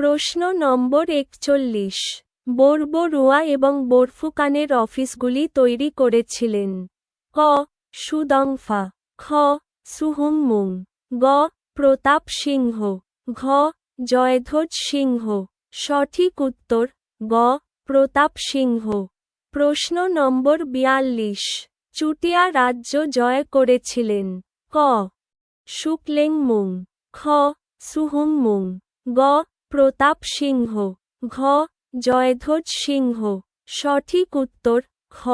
প্রশ্ন নম্বর একচল্লিশ। বোরবরুয়া এবং বোরফুকানের অফিসগুলি তৈরি করেছিলেন। ক. সুদংফা। খ. সুহুংমুং। গ. প্রতাপ সিংহ। ঘ. জয়ধ্বজ সিংহ। সঠিক উত্তর, গ. প্রতাপ সিংহ। প্রশ্ন নম্বর বিয়াল্লিশ। চুটিয়া রাজ্য জয় করেছিলেন। ক. শুক্লেংমুং। খ. সুহুংমুং। গ. প্রতাপ সিংহ। ঘ. জয়ধ্বজ সিংহ। সঠিক উত্তর খ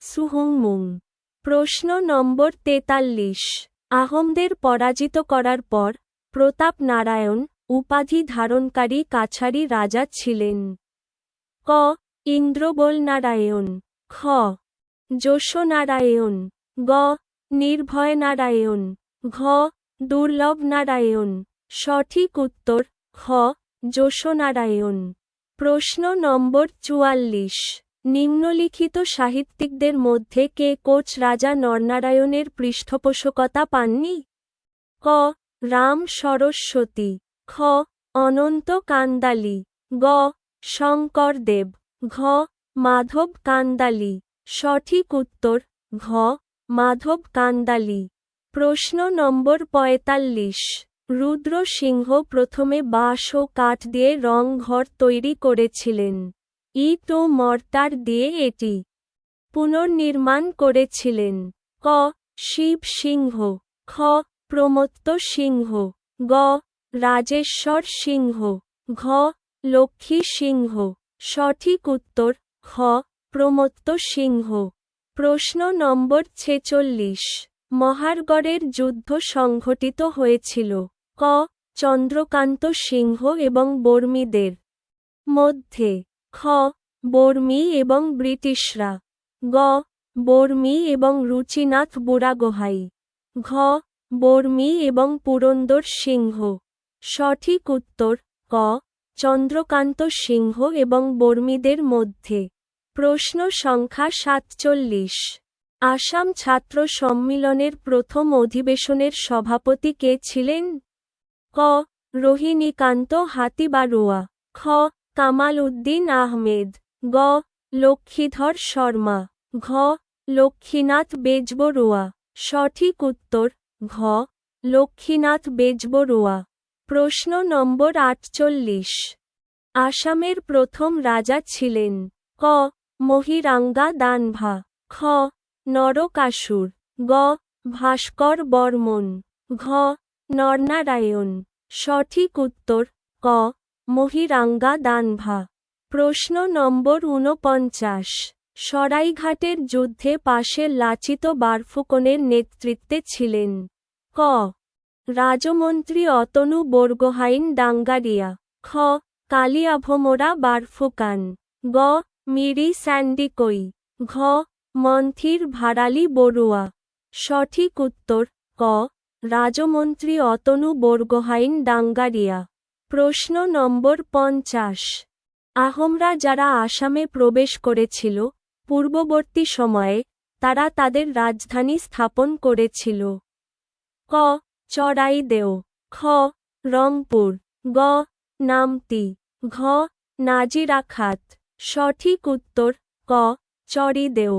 সুহুংমুং। প্রশ্ন নম্বর তেতাল্লিশ। আহমদের পরাজিত করার পর, প্রতাপ নারায়ণ, উপাধি ধারণকারী কাছারি রাজা ছিলেন। ক. ইন্দ্রবল নারায়ণ। খ. যশোনারায়ণ গ. নির্ভয় নারায়ণ। ঘ. দুর্লভ নারায়ণ। সঠিক উত্তর খ যশোনারায়ণ প্রশ্ন নম্বর চুয়াল্লিশ। নিম্নলিখিত সাহিত্যিকদের মধ্যে কে কোচ রাজা নরনারায়ণের পৃষ্ঠপোষকতা পাননি? ক. রাম সরস্বতী। খ. অনন্ত কান্দালি। গ. শঙ্করদেব ঘ. মাধব কান্দালি। সঠিক উত্তর, ঘ. মাধব কান্দালি। প্রশ্ন নম্বর পঁয়তাল্লিশ। রুদ্র সিংহ প্রথমে বাঁশ ও কাঠ দিয়ে রং ঘর তৈরি করেছিলেন। ইট ও মর্তার দিয়ে এটি পুনর্নির্মাণ করেছিলেন। ক. শিব সিংহ। খ. প্রমত্ত সিংহ। গ. রাজেশ্বর সিংহ। ঘ. লক্ষ্মী সিংহ। সঠিক উত্তর, খ. প্রমত্ত সিংহ। প্রশ্ন নম্বর ছেচল্লিশ। মহারগড়ের যুদ্ধ সংঘটিত হয়েছিল। ক, চন্দ্রকান্ত সিংহ এবং বর্মীদের মধ্যে, খ, বর্মী এবং ব্রিটিশরা, গ, বর্মী এবং রুচিনাথ বুড়াগোহাই, ঘ, বর্মী এবং পুরন্দর সিংহ। সঠিক উত্তর, ক, চন্দ্রকান্ত সিংহ এবং বর্মীদের মধ্যে। প্রশ্ন সংখ্যা সাতচল্লিশ। আসাম ছাত্র সম্মিলনের প্রথম অধিবেশনের সভাপতি কে ছিলেন? ক. রোহিণীকান্ত হাতিবারুয়া। খ. কামাল উদ্দিন আহমেদ। গ. লক্ষ্মীধর শর্মা। ঘ. লক্ষ্মীনাথ বেজবরুয়া সঠিক উত্তর ঘ. লক্ষ্মীনাথ বেজবরুয়া প্রশ্ন নম্বর আটচল্লিশ আসামের প্রথম রাজা ছিলেন। ক. মহিরাঙ্গা দানভা। খ. নরকাসুর গ. ভাস্কর বর্মন ঘ. নরনারায়ণ। সঠিক উত্তর, ক মহিরাঙ্গা দানভা প্রশ্ন নম্বর ঊনপঞ্চাশ সরাইঘাটের যুদ্ধে পাশের লাচিত বারফুকনের নেতৃত্বে ছিলেন। ক, রাজমন্ত্রী অতনু বর্গহাইন ডাঙ্গারিয়া। খ, কালিয়াভোমরা বারফুকান। গ, মিরি স্যান্ডিকই। ঘ, মন্থির ভারালি বড়ুয়া। সঠিক উত্তর, ক রাজমন্ত্রী অতনু বর্গহাইন ডাঙ্গারিয়া। প্রশ্ন নম্বর পঞ্চাশ। আহমরা যারা আসামে প্রবেশ করেছিল, পূর্ববর্তী সময়ে তারা তাদের রাজধানী স্থাপন করেছিল। ক. চড়াইদেও। খ. রংপুর। গ. নামতি ঘ. নাজিরাখাত সঠিক উত্তর ক. চড়িদেও।